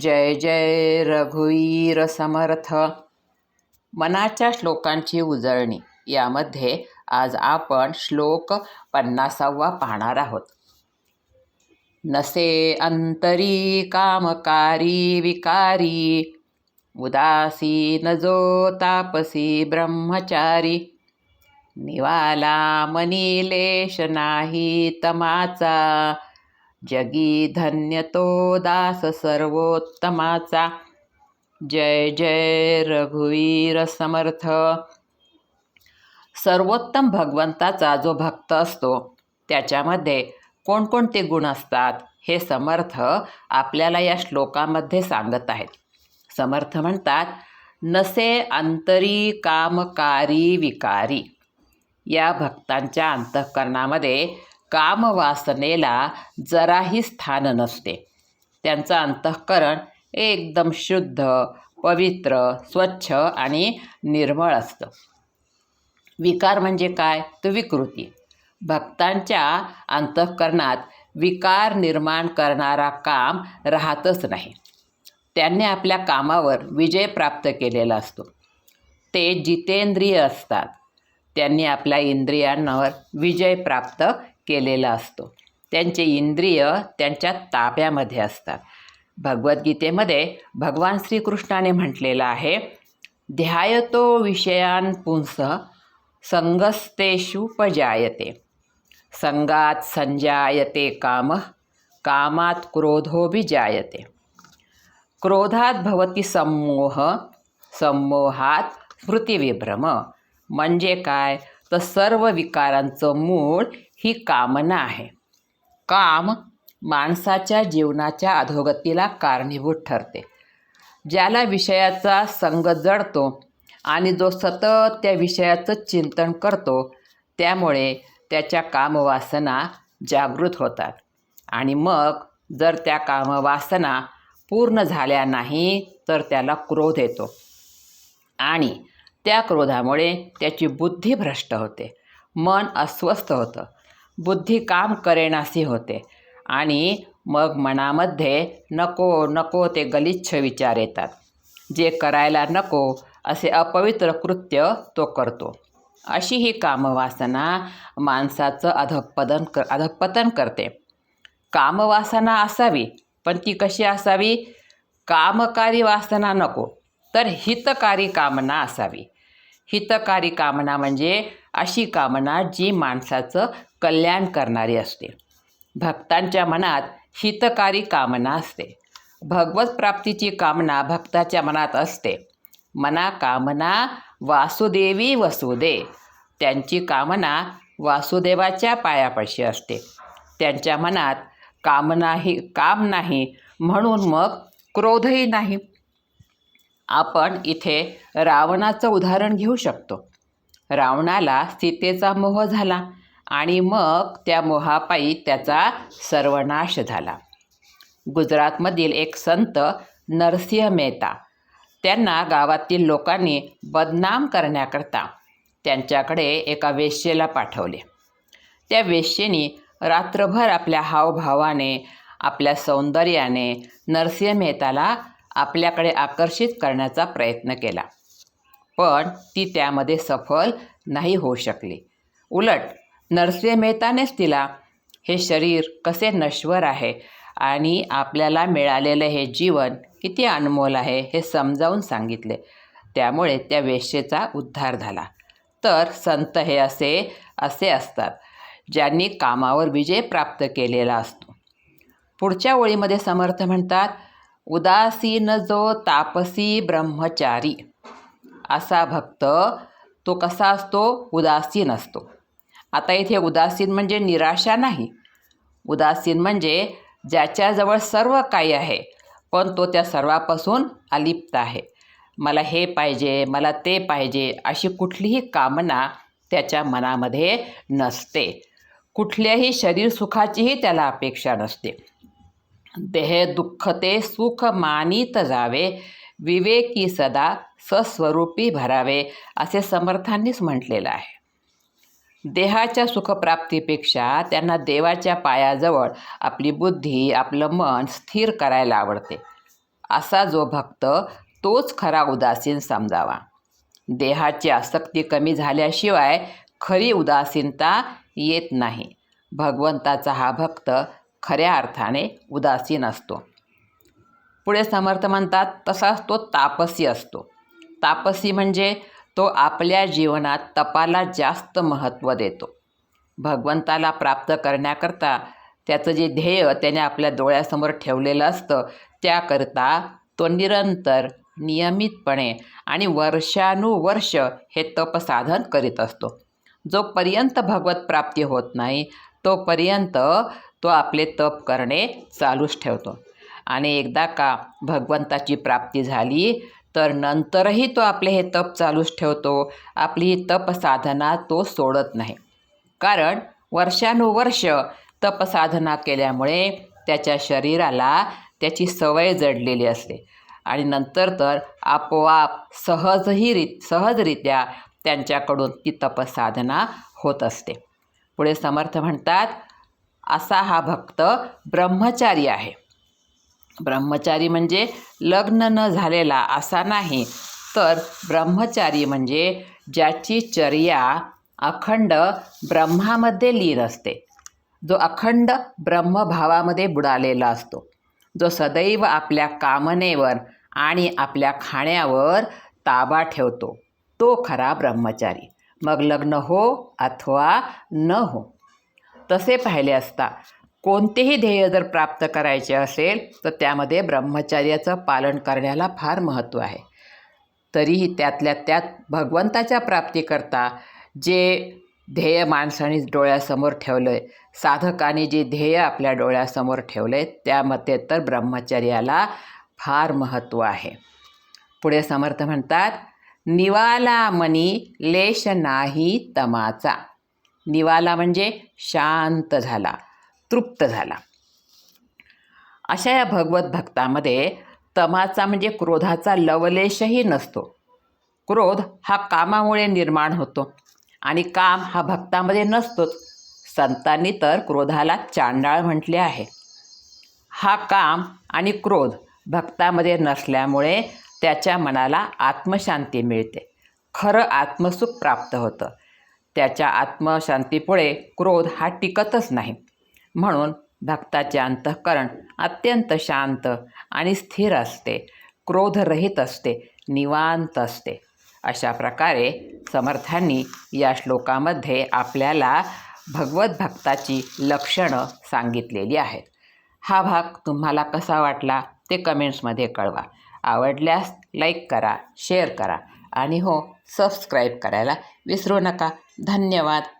जय जय रघुवीर समर्थ. मनाच्या श्लोकांची उजळणी. यामध्ये आज आपण श्लोक पन्नासावा पाहणार आहोत. नसे अंतरी कामकारी विकारी उदासी नजो तापसी ब्रह्मचारी. निवाला मनीलेश नाही तमाचा जगी धन्य तो दास सर्वोत्तमाचा जय जय रघुवीर समर्थ. सर्वोत्तम भगवंताचा जो भक्त असतो त्याच्यामध्ये कोणकोणते गुण असतात हे समर्थ आपल्याला या श्लोकामध्ये सांगत आहेत. समर्थ म्हणतात नसे अंतरी कामकारी विकारी. या भक्तांच्या अंतःकरणामध्ये कामवासनेला जराही स्थान नसते. त्यांचं अंतःकरण एकदम शुद्ध पवित्र स्वच्छ आणि निर्मळ असतं. विकार म्हणजे काय? तर विकृती. भक्तांच्या अंतःकरणात विकार निर्माण करणारा काम राहतच नाही. त्यांनी आपल्या कामावर विजय प्राप्त केलेला असतो. ते जितेंद्रिय असतात. त्यांनी आपल्या इंद्रियांवर विजय प्राप्त केलेला असतो. त्यांचे इंद्रिय त्यांच्या ताब्यामध्ये असतात. भगवद्गीतेमध्ये भगवान श्रीकृष्णाने म्हटलेलं आहे ध्यायतो विषयान पुंस संगस्तेषुपजायते संगात संजायते काम कामात क्रोधोभिजायते क्रोधात भवती संमोह संमोहात स्मृतिविभ्रम. म्हणजे काय? तर सर्व विकारांचं मूळ ही कामना आहे. काम माणसाच्या जीवनाच्या अधोगतीला कारणीभूत ठरते. ज्याला विषयाचा संग जडतो आणि जो सतत त्या विषयाचं चिंतन करतो त्यामुळे त्याच्या कामवासना जागृत होतात. आणि मग जर त्या कामवासना पूर्ण झाल्या नाही तर त्याला क्रोध येतो. आणि त्या क्रोधामुळे त्याची बुद्धी भ्रष्ट होते. मन अस्वस्थ होतं. बुद्धी काम करेनासी होते. आणि मग मनामध्ये नको नको ते गलिच्छ विचार येतात. जे करायला नको असे अपवित्र कृत्य तो करतो. अशी ही कामवासना माणसाचं अधपतन कर अधपतन करते. कामवासना असावी पण ती कशी असावी? कामकारी वासना नको. तर हितकारी कामना असावी. हितकारी कामना म्हणजे अशी कामना जी माणसाचं कल्याण करणारी असते. भक्तांच्या मनात हितकारी कामना असते. भगवत प्राप्तीची कामना भक्ताच्या मनात असते. मना कामना वासुदेवी वसुदे. त्यांची कामना वासुदेवाच्या पायापाशी असते. त्यांच्या मनात कामनाही काम नाही म्हणून मग क्रोधही नाही. आपण इथे रावणाचं उदाहरण घेऊ शकतो. रावणाला सीतेचा मोह झाला आणि मग त्या मोहापायी त्याचा सर्वनाश झाला. गुजरातमधील एक संत नरसिंह मेहता त्यांना गावातील लोकांनी बदनाम करण्याकरता त्यांच्याकडे एका वेश्येला पाठवले. त्या वेश्येने रात्रभर आपल्या हावभावाने आपल्या सौंदर्याने नरसिंह मेहताला आपल्याकडे आकर्षित करण्याचा प्रयत्न केला. पण ती त्यामध्ये सफल नाही होऊ शकली. उलट नरसिंह मेहतानेच तिला हे शरीर कसे नश्वर आहे आणि आपल्याला मिळालेलं हे जीवन किती अनमोल आहे हे समजावून सांगितले. त्यामुळे त्या वेश्येचा उद्धार झाला. तर संत हे असे असे असतात ज्यांनी कामावर विजय प्राप्त केलेला असतो. पुढच्या ओळीमध्ये समर्थ म्हणतात उदासीन जो तापसी ब्रह्मचारी. असा भक्त तो कसा असतो? उदासीन असतो. आता इथे उदासीन म्हणजे निराशा नाही. उदासीन म्हणजे ज्याच्याजवळ सर्व काही आहे पण तो त्या सर्वापासून अलिप्त आहे. मला हे पाहिजे मला ते पाहिजे अशी कुठलीही कामना त्याच्या मनामध्ये नसते. कुठल्याही शरीर सुखाचीही त्याला अपेक्षा नसते. देह दुःखते सुख मानित जावे विवेकी सदा सस्वरूपी भरावे असे समर्थांनीच म्हटलेलं आहे देहाच्या सुखप्राप्तीपेक्षा त्यांना देवाच्या पायाजवळ आपली बुद्धी आपलं मन स्थिर करायला आवडते असा जो भक्त तोच खरा उदासीन समजावा देहाची आसक्ती कमी झाल्याशिवाय खरी उदासीनता येत नाही भगवंताचा हा भक्त खऱ्या अर्थाने उदासीन असतो. पुढे समर्थ म्हणतात तसाच तो तापसी असतो. तापसी म्हणजे तो आपल्या जीवनात तपाला जास्त महत्त्व देतो. भगवंताला प्राप्त करण्याकरता त्याचं जे ध्येय त्याने आपल्या डोळ्यासमोर ठेवलेलं असतं त्याकरता तो निरंतर नियमितपणे आणि वर्षानुवर्ष हे तपसाधन करीत असतो. जोपर्यंत भगवत प्राप्ती होत नाही तोपर्यंत तो आपले तप करणे चालूच ठेवतो. आणि एकदा का भगवंताची प्राप्ती झाली तर नंतरही तो आपले हे तप चालूच ठेवतो. आपली ही तपसाधना तो सोडत नाही. कारण वर्षानुवर्ष तपसाधना केल्यामुळे त्याच्या शरीराला त्याची सवय जडलेली असते. आणि नंतर तर आपोआप सहजही रीत सहजरित्या त्यांच्याकडून ती तपसाधना होत असते. पुढे समर्थ म्हणतात असा हा भक्त ब्रह्मचारी आहे. ब्रह्मचारी म्हणजे लग्न न झालेला असा नाही तर ब्रह्मचारी म्हणजे ज्याची चर्या अखंड ब्रह्मामध्ये लीन असते. जो अखंड ब्रह्मभावामध्ये बुडालेला असतो जो सदैव आपल्या कामनेवर आणि आपल्या खाण्यावर ताबा ठेवतो तो खरा ब्रह्मचारी. मग लग्न हो अथवा न हो तसे पाहिले असता. कोणतेही ध्येय जर प्राप्त करायचे असेल तर त्यामध्ये ब्रह्मचर्याचं पालन करण्याला फार महत्त्व आहे. तरीही त्यातल्या त्यात भगवंताच्या प्राप्तीकरता जे ध्येय माणसाने डोळ्यासमोर ठेवलं आहे साधकाने जे ध्येय आपल्या डोळ्यासमोर ठेवलं आहे त्यामध्ये तर ब्रह्मचर्याला फार महत्त्व आहे. पुढे समर्थ म्हणतात निवाला मनी लेश नाही तमाचा. निवाला म्हणजे शांत झाला तृप्त झाला. अशा या भगवत भक्तामध्ये तमाचा म्हणजे क्रोधाचा लवलेशही नसतो. क्रोध हा कामामुळे निर्माण होतो आणि काम हा भक्तामध्ये नसतोच. संतांनी तर क्रोधाला चांडाळ म्हटले आहे. हा काम आणि क्रोध भक्तामध्ये नसल्यामुळे त्याच्या मनाला आत्मशांती मिळते. खरं आत्मसुख प्राप्त होतं. त्याच्या आत्मशांतीपुढे क्रोध हा टिकतच नाही. म्हणून भक्ताचे अंतःकरण अत्यंत शांत आणि स्थिर असते क्रोधरहित असते निवांत असते. अशा प्रकारे समर्थांनी या श्लोकामध्ये आपल्याला भगवत भक्ताची लक्षणं सांगितलेली आहेत. हा भाग तुम्हाला कसा वाटला ते कमेंट्समध्ये कळवा. आवडल्यास लाईक करा शेअर करा आणि हो सबस्क्राईब करायला विसरू नका. धन्यवाद.